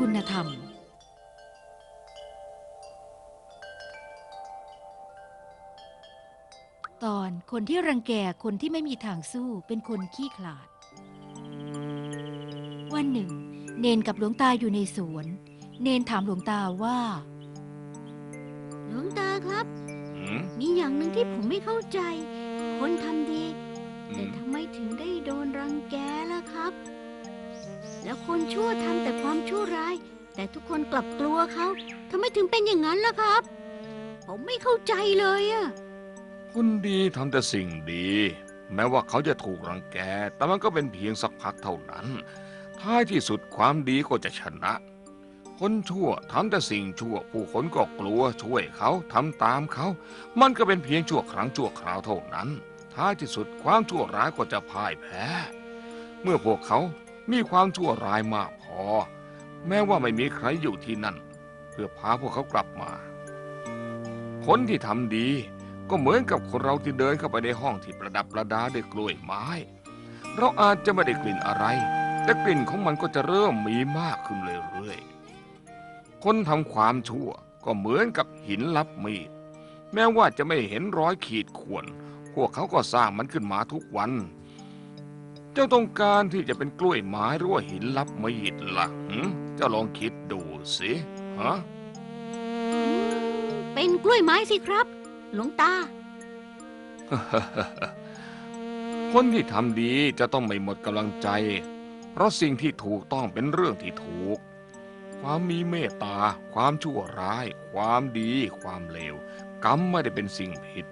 คุณธรรม ตอนคนที่รังแกคนที่ไม่มีทางสู้เป็นคนขี้ขลาด วันหนึ่ง เนนกับหลวงตาอยู่ในสวน เนนถามหลวงตาว่า หลวงตาครับ หืมมีอย่างหนึ่งที่ผมไม่เข้าใจ คนทำดี อืแต่มทำไมถึงได้โดนรังแกล่ะครับ แล้วคนชั่วทำแต่ความชั่วร้าย แต่ทุกคนกลับกลัวเขาทำไมถึงเป็นอย่างนั้นล่ะครับ ผมไม่เข้าใจเลยอะคนดีทำแต่สิ่งดี แม้ว่าเขาจะถูกรังแก แต่มันก็เป็นเพียงสักพักเท่านั้น ท้ายที่สุดความดีก็จะชนะ คนชั่วทำแต่สิ่งชั่ว ผู้คนก็กลัวช่วยเขาทำตามเขา มันก็เป็นเพียงชั่วครั้งชั่วคราวเท่านั้น ท้ายที่สุดความชั่วร้ายก็จะพ่ายแพ้ เมื่อพวกเขา มีความชั่วร้ายมากพอ แม้ว่าไม่มีใครอยู่ที่นั่น เพื่อพาพวกเขากลับมา คนที่ทำดีก็เหมือนกับคนเราที่เดินเข้าไปในห้องที่ประดับประดาด้วยกล้วยไม้ เราอาจจะไม่ได้กลิ่นอะไร แต่กลิ่นของมันก็จะเริ่มมีมากขึ้นเรื่อยๆ คนทำความชั่วก็เหมือนกับหินลับมีด แม้ว่าจะไม่เห็นรอยขีดข่วน พวกเขาก็สร้างมันขึ้นมาทุกวัน เจ้าต้องการที่จะเป็นกล้วยไม้หรือว่าหินลับมีดล่ะหืมเจ้าลองคิดดูสิฮะอืมเป็นกล้วยไม้สิครับ หลวงตา คนที่ทำดีจะต้องไม่หมดกำลังใจ เพราะสิ่งที่ถูกต้องเป็นเรื่องที่ถูก ความมีเมตตา ความชั่วร้าย ความดี ความเลว กรรมไม่ได้เป็นสิ่งผิด